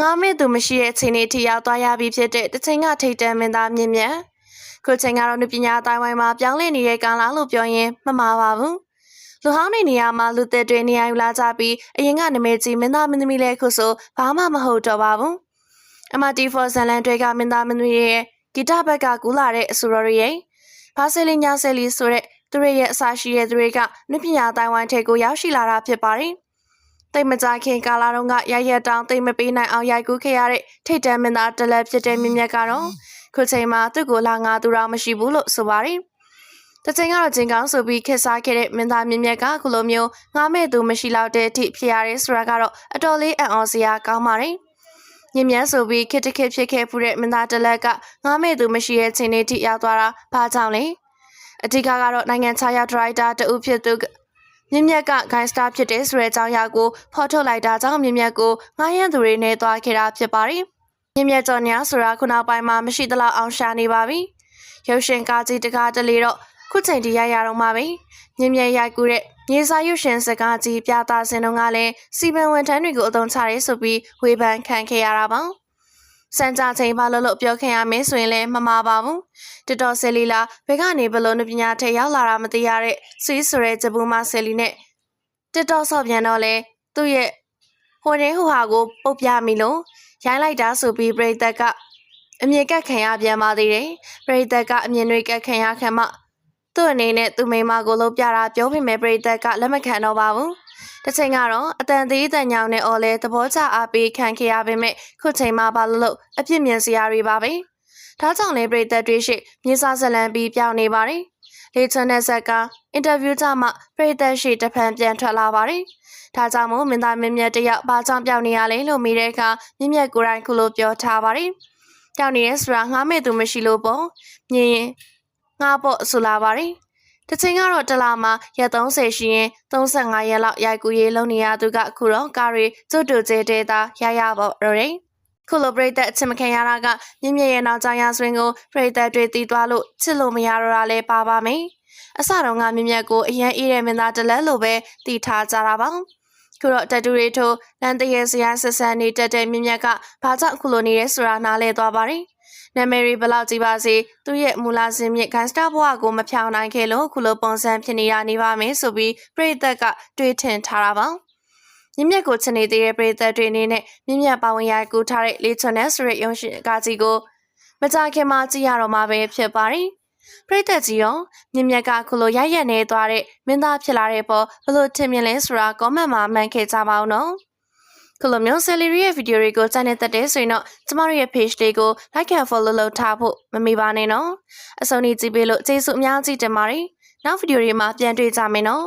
ငားမဲ့သူမရှိတဲ့ချိန်လေးထိရောက်သွားရပြီဖြစ်တဲ့တချိန်ကထိတ်တန့်မင်းသားမြင့်မြတ်ခုချိန်ကတော့လူပညာအတိုင်းဝိုင်းမှာပြောင်းလဲနေတဲ့ကာလလို့ပြောရင်မမှားပါဘူးလူဟောင်းနေနေရာမှာလူသက်တွေနေရာယူလာကြပြီးအရင်ကနမဲကြီးမင်းသားမင်းသမီးလဲခုဆိုဘာမှမဟုတ်တော့ပါဘူးအမတီဖော်ဇန်လန်တွေကမင်းသားမင်းသမီးရဲ့ဂီတဘက်ကကူလာတဲ့အဆိုတော်တွေရဲ့ဘာဆယ်လီညာဆယ်လီဆိုတဲ့သူတွေရဲ့အစာရှိတဲ့သူတွေကနုပညာအတိုင်းဝိုင်းထဲကိုရောက်ရှိလာတာဖြစ်ပါတယ် တိတ်မကြခင်ကာလာတုန်းကရရက်တောင်တိတ်မပေးနိုင်အောင်ရိုက်ကူးခဲ့ရတဲ့ထိတ်တန့်မင်းသားတလက်ဖြစ်တဲ့မြင့်မြတ်ကတော့ခုချိန်မှာသူ့ကိုလာငါသူတော်မရှိဘူးလို့ဆိုပါတယ်။တချိန်ကတော့ဂျင်ကောင်းဆိုပြီးခက်စားခဲ့တဲ့မင်းသားမြင့်မြတ်ကခုလိုမျိုးငားမဲ့သူမရှိတော့တဲ့အထိဖြစ်ရတဲ့ဆိုတာကတော့အတော်လေးအံ့ဩစရာကောင်းပါတယ်။မြင့်မြတ်ဆိုပြီးခစ်တခစ်ဖြစ်ခဲ့ဖူးတဲ့မင်းသားတလက်ကငားမဲ့သူမရှိတဲ့ချိန်လေးထိရောက်သွားတာဘာကြောင့်လဲ။အဓိကကတော့နိုင်ငံခြားရောက်ဒရိုက်တာတူဖြစ်သူ မြင့်မြတ်ကဂိုင်းစတာဖြစ်တဲ့ဆိုတဲ့အကြောင်းအရာကိုဖော်ထုတ်လိုက်တာကြောင့်မြင့်မြတ်ကိုငားရမ်းသူတွေနဲ့တွားခဲ့တာဖြစ်ပါတယ်။မြင့်မြတ်ကျော်ညာဆိုတာခုနောက်ပိုင်းမှာမရှိသလောက်အောင်ရှာနေပါပြီ။ရုပ်ရှင်ကားကြီးတကားတလေတော့ခုချိန်တရရတော့မှာပဲ။မြင့်မြတ်ရိုက်ကူးတဲ့မြေစာရုပ်ရှင်စကားကြီးပြသစင်တုန်းကလည်းစီပန်ဝန်ထမ်းတွေကိုအသုံးချရဲဆိုပြီးဝေဖန်ခံခဲ့ရတာပါ။ စံကြချိန်ဘာလို့လို့ပြောခင်ရမယ်ဆိုရင်လည်းမမှားပါဘူးတတော်ဆယ်လီလာဘယ်ကနေဘလို့နပညာထက်ရောက်လာတာမသိရတဲ့ဆွေးဆိုတဲ့ဂျပူမဆယ်လီနဲ့တတော်ဆော့ပြန်တော့လေသူ့ရဲ့ဟိုတဲ့ဟိုဟာကိုပုတ်ပြမိလို့ရိုင်းလိုက်တာဆိုပြီးပရိသတ်ကအမြင်ကက်ခံရပြန်ပါသေးတယ်ပရိသတ်ကအမြင်တွေကက်ခံရခံမှသူ့အနေနဲ့သူ့မိမကိုလုံးပြတာပြောပြမယ်ပရိသတ်ကလက်မခံတော့ပါဘူး တစ်ချိန်ကတော့အတန်သေးတန်ညောင်နဲ့အော်လဲသဘောကျအားပေးခံခဲ့ရပေမဲ့ခုချိန်မှာဘာလို့လို့အပြစ်မြင်စရာတွေပါပဲဒါကြောင့်လေပြည်သက်တွေရှိမြေစာဇလန်ပြီးပြောင်းနေပါတယ်လေချွန်တဲ့ဇက်ကအင်တာဗျူးကြမှာပြည်သက်ရှိတဖန်ပြန်ထွက်လာပါတယ်ဒါကြောင့်မို့မင်းသားမင်းမြတ်တယောက်ဘာကြောင့်ပြောင်းနေရလဲလို့မိတဲ့အခါမြင့်မြတ်ကိုယ်တိုင်ခုလိုပြောထားပါတယ်ပြောင်းနေရဲဆိုတာငားမဲ့သူမရှိလို့ပေါ့မြင်ရင်ငားပေါ့ဆိုလာပါတယ် တချိန်ကတော့တလာမှာရက်30ရှိရင်35ရက်လောက်ရိုက်ကူးရေးလုပ်နေရသူကအခုတော့ကားရီကျွတ်တူကျဲတဲတာရရပေါ့ရော်ရင်ခုလိုပရိသတ်အချင်မခံရတာကမြင့်မြတ်ရဲ့နောက်ကြောင်ရဆွင်းကိုပရိသတ်တွေတီးသွားလို့ချစ်လို့မရတော့တာလဲပါပါမယ်အစတော့ကမြင့်မြတ်ကိုအရန်အေးတဲ့မင်းသားတလက်လိုပဲတီးထားကြတာပါခုတော့တတူရီထိုးလန်တရဲစရာဆက်ဆန်နေတက်တဲ့မြင့်မြတ်ကဘာကြောင့်ခုလိုနေရဲဆိုတာနားလဲသွားပါတယ် နာမည်ရီဘလောက်ကြည့်ပါစေသူ့ရဲ့မူလစင်မြင့်ဂန်စတာဘဝကိုမဖြောင်းနိုင်ခဲ့လို့ခုလိုပုံစံဖြစ်နေရနေပါမယ်ဆိုပြီးပရိသတ်ကတွေးထင်ထားတာပါမြင့်မြတ်ကိုချင်နေသေးတဲ့ပရိသတ်တွေအနေနဲ့မြင့်မြတ်ပါဝင်ရိုက်ကူးထားတဲ့လေချွန်နဲ့ဆိုတဲ့ရုံရှင်ကားကြီးကိုမကြခင်မှာကြည့်ရတော့မှာပဲဖြစ်ပါတယ်ပရိသတ်ကြီးရောမြင့်မြတ်ကခုလိုရိုက်ရက်နေသွားတဲ့မင်းသားဖြစ်လာတဲ့ပေါ်ဘလို့ထင်မြင်လဲဆိုတာ comment မှာမှန်ခဲ့ကြပါဦးနော် ခုလိုမျိုး salary ရဲ့ video တွေကိုစတဲ့တက်တဲ့ဆိုရင်တော့ကျမတို့ရဲ့ page လေးကို like and follow လုပ်ထားဖို့မမေ့ပါနဲ့နော်အဆုံးထိကြည့်ပေးလို့ကျေးဇူးအများကြီးတင်ပါတယ်နောက် video တွေမှာပြန်တွေ့ကြမယ်နော်